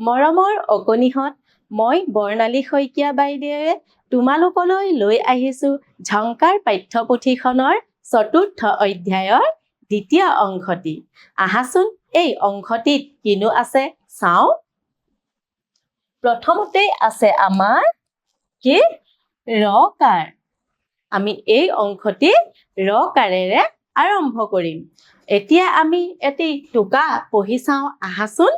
মৰমৰ অকণিহঁত মই বৰ্ণালী শইকীয়া বাইদেৱে তোমালোকলৈ লৈ আহিছোঁ ঝংকাৰ পাঠ্যপুথিখনৰ চতুৰ্থ অধ্যায়ৰ দ্বিতীয় অংশটি। আহাচোন এই অংশটিত কিনো আছে চাওঁ। প্ৰথমতেই আছে আমাৰ কি? ৰকাৰ। আমি এই অংশটি ৰকাৰেৰে আৰম্ভ কৰিম। এতিয়া আমি এটি টোকা পঢ়ি চাওঁ। আহাচোন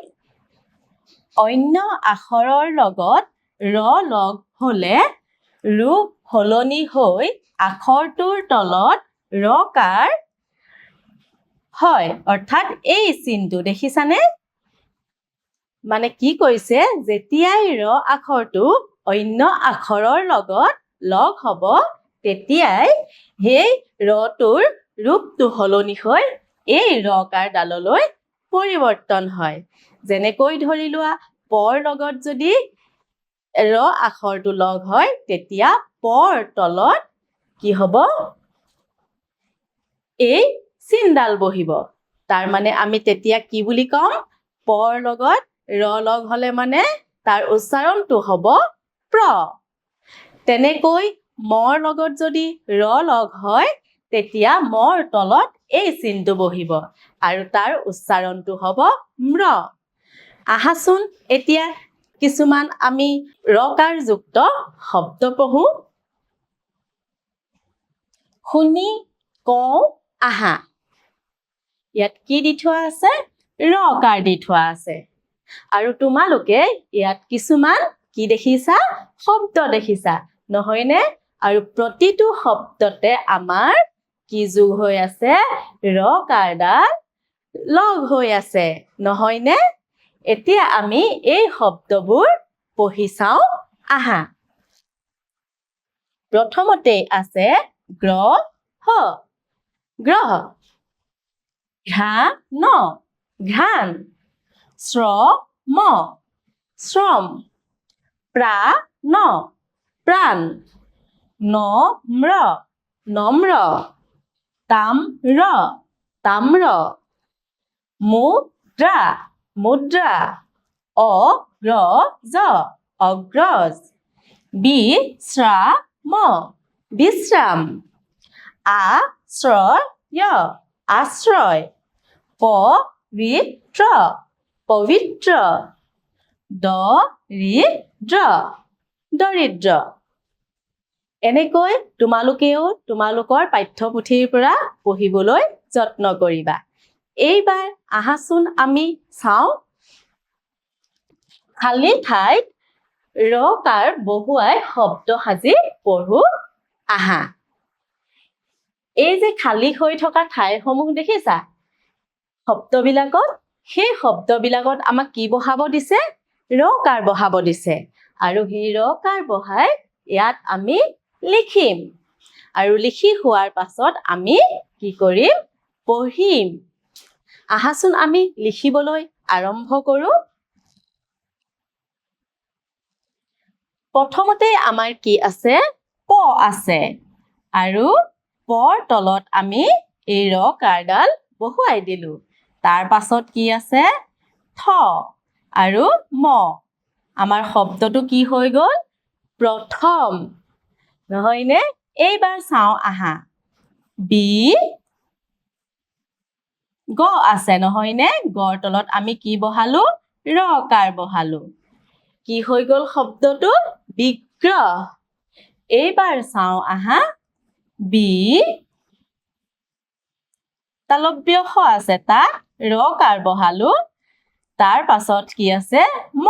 অন্য আখৰৰ লগত ৰ লগ হ'লে ৰূপ সলনি হৈ আখৰটোৰ তলত ৰকাৰ হয়। অৰ্থাৎ এই চিনটো দেখিছানে? মানে কি কৈছে? যেতিয়াই ৰ আখৰটো অন্য আখৰৰ লগত লগ হ'ব, তেতিয়াই সেই ৰটোৰ ৰূপটো সলনি হৈ এই ৰকাৰডাললৈ পৰিৱৰ্তন হয়। যেনেকৈ ধৰি লোৱা পৰ লগত যদি ৰ আখৰটো লগ হয় তেতিয়া পৰ তলত কি হ'ব? এই চিনডাল বহিব। তাৰ মানে আমি তেতিয়া কি বুলি ক'ম? পৰ লগত ৰ লগ হ'লে মানে তাৰ উচ্চাৰণটো হ'ব প্ৰ। তেনেকৈ মৰ লগত যদি ৰ লগ হয় তেতিয়া মৰ তলত এই চিনটো বহিব আৰু তাৰ উচ্চাৰণটো হ'ব ম্ৰ। আহাচোন এতিয়া কিছুমান আমি ৰকাৰযুক্ত শব্দ পঢ়ো। শুনি কওঁ আহা। ইয়াত কি দি থোৱা আছে? ৰকাৰ দি থোৱা আছে। আৰু তোমালোকে ইয়াত কিছুমান কি দেখিছা? শব্দ দেখিছা নহয়নে? আৰু প্ৰতিটো শব্দতে আমাৰ কি যোগ হৈ আছে? ৰকাৰডাল লগ হৈ আছে নহয়নে? এতিয়া আমি এই শব্দবোৰ পঢ়ি চাওঁ। আহা। প্ৰথমতেই আছে গ্ৰহ। গ্ৰহ। ঘ্ৰাণ। ঘ্ৰাণ। শ্ৰম। শ্ৰম। প্ৰাণ। প্ৰাণ। নম্ৰ। নম্ৰ। তাম্ৰ। তাম্ৰ। মুদ্ৰা। মুদ্ৰা অগ্ৰজ অগ্ৰজ। বিশ্ৰাম বিশ্ৰাম। আশ্ৰয় আশ্ৰয়। পবিত্ৰ পবিত্ৰ। দৰিদ্ৰ দৰিদ্ৰ। এনেকৈ তোমালোকেও তোমালোকৰ পাঠ্যপুথিৰ পৰা পঢ়িবলৈ যত্ন কৰিবা। এইবাৰ আহাচোন আমি চাওঁ। খালী ঠাইত ৰকাৰ বহুৱাই শব্দ সাজি পঢ়ো আহা। এই যে খালী হৈ থকা ঠাইসমূহ দেখিছা শব্দবিলাকত সেই শব্দবিলাকত আমাক কি বহাব দিছে? ৰকাৰ বহাব দিছে। আৰু সেই ৰকাৰ বহাই ইয়াত আমি লিখিম। আৰু লিখি হোৱাৰ পাছত আমি কি কৰিম? পঢ়িম। আহাচোন আমি লিখিবলৈ আৰম্ভ কৰোঁ। প্ৰথমতে আমাৰ কি আছে? প আছে। আৰু পৰ তলত আমি এই ৰ কাৰডাল বহুৱাই দিলোঁ। তাৰ পাছত কি আছে? থ আৰু ম। আমাৰ শব্দটো কি হৈ গ'ল? প্ৰথম। নহয়নে? এইবাৰ চাওঁ আহা। বি গ আছে, নহয়নে? গৰ তলত আমি কি বহালো? ৰ কাৰ বহালো? কি হৈ গ'ল শব্দটো? বিগ্ৰহ। এইবাৰ চাওঁ আহা। বি। তালব্য স আছে তাত। ৰ কাৰ বহালো? তাৰ পাছত কি আছে? ম।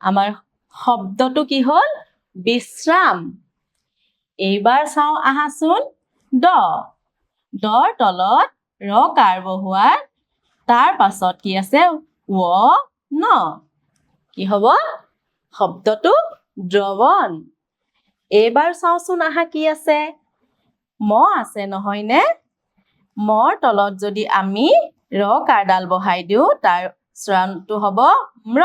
আমাৰ শব্দটো কি হ'ল? বিশ্ৰাম। এইবাৰ চাওঁ আহাচোন। দ। দৰ তলত ৰ কাৰ বহুৱাৰ তাৰ পাছত কি আছে? ৱ ন। কি হ'ব? শব্দটো দ্ৰৱণ। এইবাৰ চাওঁচোন আহা কি আছে? ম আছে নহয়নে মৰ তলত যদি আমি ৰ কাৰডাল বহাই দিওঁ তাৰ চূড়ান্তটো হ'ব ম্ৰ।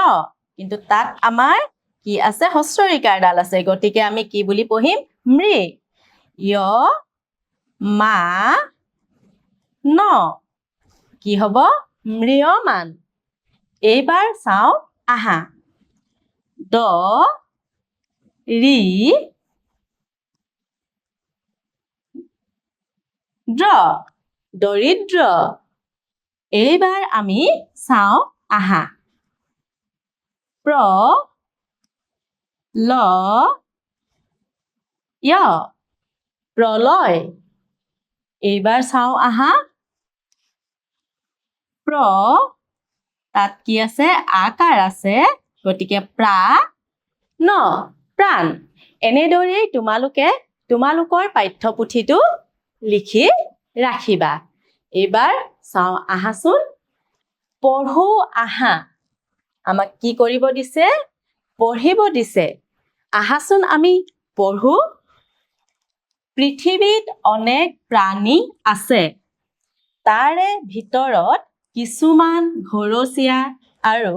কিন্তু তাত আমাৰ কি আছে? হস্ৰই কাৰডাল আছে। গতিকে আমি কি বুলি পঢ়িম? মৃ। য় মা ন। কি হ'ব? ম্ৰিয়মান। এইবাৰ চাওঁ। আহা। দ। ৰি। দ্ৰ। দৰিদ্ৰ। এইবাৰ আমি চাওঁ। আহা। প্ৰ। ল। য়। প্ৰলয়। এইবাৰ চাওঁ। আহা। প্ৰ তাত কি আছে? আকাৰ আছে গতিকে প্ৰা ন প্ৰাণ। এনেদৰেই তোমালোকে তোমালোকৰ পাঠ্যপুথিটো লিখি ৰাখিবা। এইবাৰ চাওঁ আহাচোন। পঢ়ো আহা। আমাক কি কৰিব দিছে? পঢ়িব দিছে। আহাচোন আমি পঢ়ো। পৃথিৱীত অনেক প্ৰাণী আছে। তাৰে ভিতৰত কিছুমান ঘৰচীয়া আৰু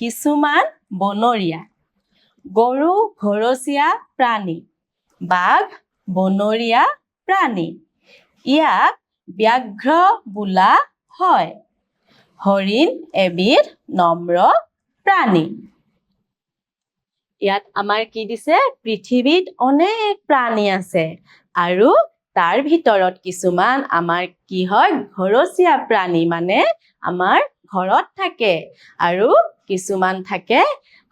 কিছুমান বনৰীয়া। গৰু ঘৰচীয়া প্ৰাণী বাঘ বনৰীয়া প্ৰাণী। ইয়াক ব্যাঘ্ৰ বোলা হয়। হৰিণ এবিধ নম্ৰ প্ৰাণী। ইয়াত আমাৰ কি দিছে? পৃথিৱীত অনেক প্ৰাণী আছে আৰু তাৰ ভিতৰত কিছুমান আমাৰ কি হয় ঘৰচীয়া প্ৰাণী মানে আমাৰ ঘৰত থাকে আৰু কিছুমান থাকে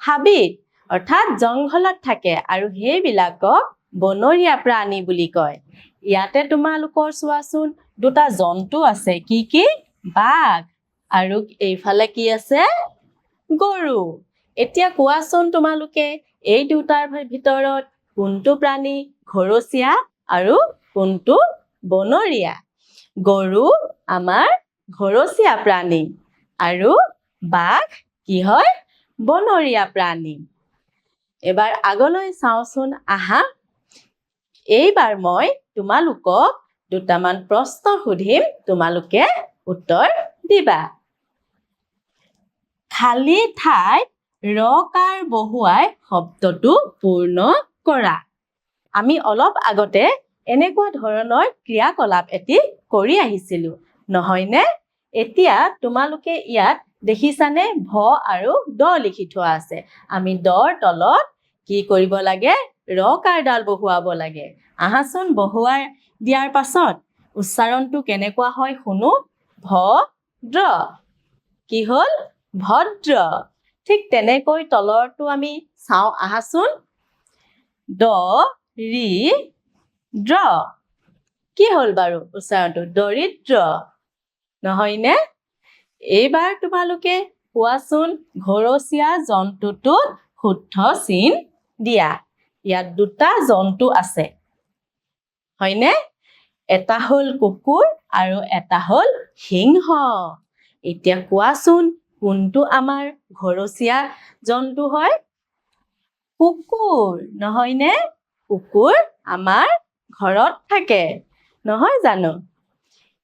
হাবিত অৰ্থাৎ জংঘলত থাকে আৰু সেইবিলাকক বনৰীয়া প্ৰাণী বুলি কয়। ইয়াতে তোমালোকৰ চোৱাচোন দুটা জন্তু আছে কি কি? বাঘ আৰু এইফালে কি আছে? গৰু। এতিয়া কোৱাচোন তোমালোকে এই দুটাৰ ভিতৰত কোনটো প্ৰাণী ঘৰচীয়া আৰু কোনটো? বনৰীয়া। গৰু আমাৰ ঘৰচীয়া প্ৰাণী আৰু বাঘ কি হয় বনৰীয়া প্ৰাণী। এবাৰ আগলৈ চাওঁচোন আহা। এইবাৰ মই তোমালোকক দুটামান প্ৰশ্ন সুধিম তোমালোকে উত্তৰ দিবা। খালী ঠাইত ৰকাৰ বহুৱাই শব্দটো পূৰ্ণ কৰা। আমি অলপ আগতে এনেকুৱা ধৰণৰ ক্ৰিয়াকলাপ এটি কৰি আহিছিলো। নহয়নে? এতিয়া তোমালোকে ইয়াত দেখিছানে ভ আৰু দ লিখি থোৱা আছে। আমি দৰ তলত কি কৰিব লাগে? ৰকাৰডাল বহুৱাব লাগে। আহাচোন বহুৱাই দিয়াৰ পাছত উচ্চাৰণটো কেনেকুৱা হয় শুনো? ভদ্ৰ। কি হ'ল? ভদ্ৰ। ঠিক তেনেকৈ তলৰটো আমি চাওঁ। আহাচোন। দ ৰি দ্ৰ কি হ'ল বাৰু উচ্চাৰণটো? দৰিদ্ৰ। নহয়নে? এইবাৰ তোমালোকে কোৱাচোন ঘৰচীয়া জন্তুটোত শুদ্ধ চিন দিয়া। ইয়াত দুটা জন্তু আছে। হয়নে? এটা হ'ল কুকুৰ আৰু এটা হ'ল সিংহ। এতিয়া কোৱাচোন কোনটো আমাৰ ঘৰচীয়া জন্তু হয়? কুকুৰ। নহয়নে? কুকুৰ আমাৰ ঘৰত থাকে। নহয় জানো?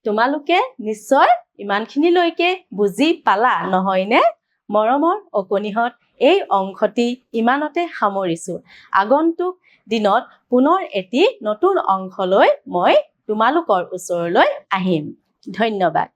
তোমালোকে নিশ্চয় ইমানখিনিলৈকে বুজি পালা নহয়নে? মৰমৰ অকণিহঁত এই অংশটি ইমানতে সামৰিছোঁ। আগন্তুক দিনত পুনৰ এটি নতুন অংশলৈ মই তোমালোকৰ ওচৰলৈ আহিম। ধন্যবাদ।